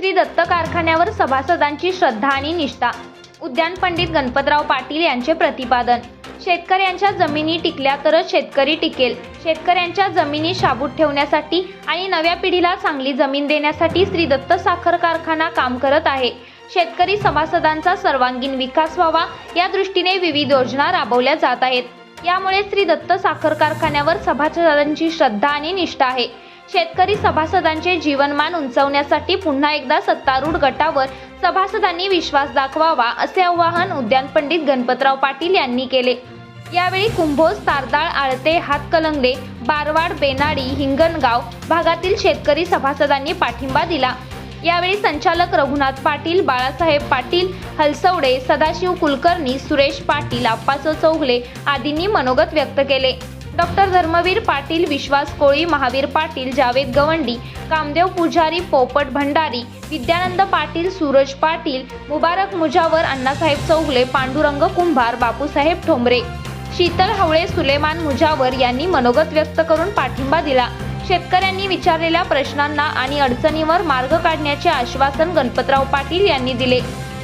कारखान्यावर सभासदांची श्रद्धा आणि निष्ठा. उद्यान पंडित गणपतराव पाटील यांचे प्रतिपादन. शेतकऱ्यांच्या जमिनी टिकल्या तरच शेतकरी टिकेल. शेतकऱ्यांच्या जमिनी शाबूत ठेवण्यासाठी आणि नव्या पिढीला चांगली जमीन देण्यासाठी श्री दत्त साखर कारखाना काम करत आहे. शेतकरी सभासदांचा सर्वांगीण विकास व्हावा या दृष्टीने विविध योजना राबवल्या जात आहेत. यामुळे श्री दत्त साखर कारखान्यावर सभासदांची श्रद्धा आणि निष्ठा आहे. शेतकरी सभासदांचे जीवनमान उंचवण्यासाठी पुन्हा एकदा सत्तारूढ गटावर सभासदांनी विश्वास दाखवावा असे आवाहन उद्यान पंडित गणपतराव पाटील यांनी केले. यावेळी कुंभोज तारदाळ आळते हातकलंगले बारवाड बेनाडी हिंगणगाव भागातील शेतकरी सभासदांनी पाठिंबा दिला. यावेळी संचालक रघुनाथ पाटील बाळासाहेब पाटील हलसवडे सदाशिव कुलकर्णी सुरेश पाटील आप्पासो चौगले आदींनी मनोगत व्यक्त केले. डॉक्टर धर्मवीर पाटील विश्वास कोळी महावीर पाटील जावेद गवंडी कामदेव पुजारी पोपट भंडारी विद्यानंद पाटील सूरज पाटील मुबारक मुजावर अण्णासाहेब चौगले पांडुरंग कुंभार बापूसाहेब ठोंबरे. शीतल हवळे सुलेमान मुजावर यांनी मनोगत व्यक्त करून पाठिंबा दिला. शेतकऱ्यांनी विचारलेल्या प्रश्नांना आणि अडचणीवर मार्ग काढण्याचे आश्वासन गणपतराव पाटील यांनी दिले.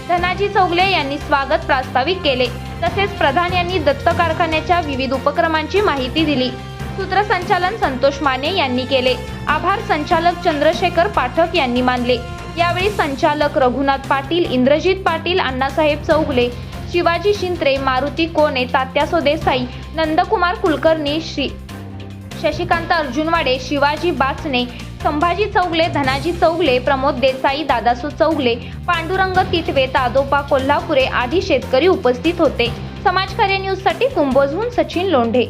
धनाजी चौगले यांनी स्वागत प्रास्ताविक केले. तसेच प्रधान यांनी दत्त कारखान्याच्या विविध उपक्रमांची माहिती दिली. सूत्रसंचालन संतोष माने यांनी केले. आभार संचालक चंद्रशेखर पाठक यांनी मानले. यावेळी संचालक रघुनाथ पाटील इंद्रजित पाटील अण्णासाहेब चौगले शिवाजी शिंत्रे मारुती कोणे तात्यासो देसाई नंदकुमार कुलकर्णी श्री शशिकांत अर्जुनवाडे शिवाजी बाचणे संभाजी चौगले धनाजी चौगले प्रमोद देसाई दादासू चौगले पांडुरंग तिटवे तादोपा कोल्हापुरे आदी शेतकरी उपस्थित होते. समाजकार्य न्यूजसाठी कुंभोजहून सचिन लोंढे.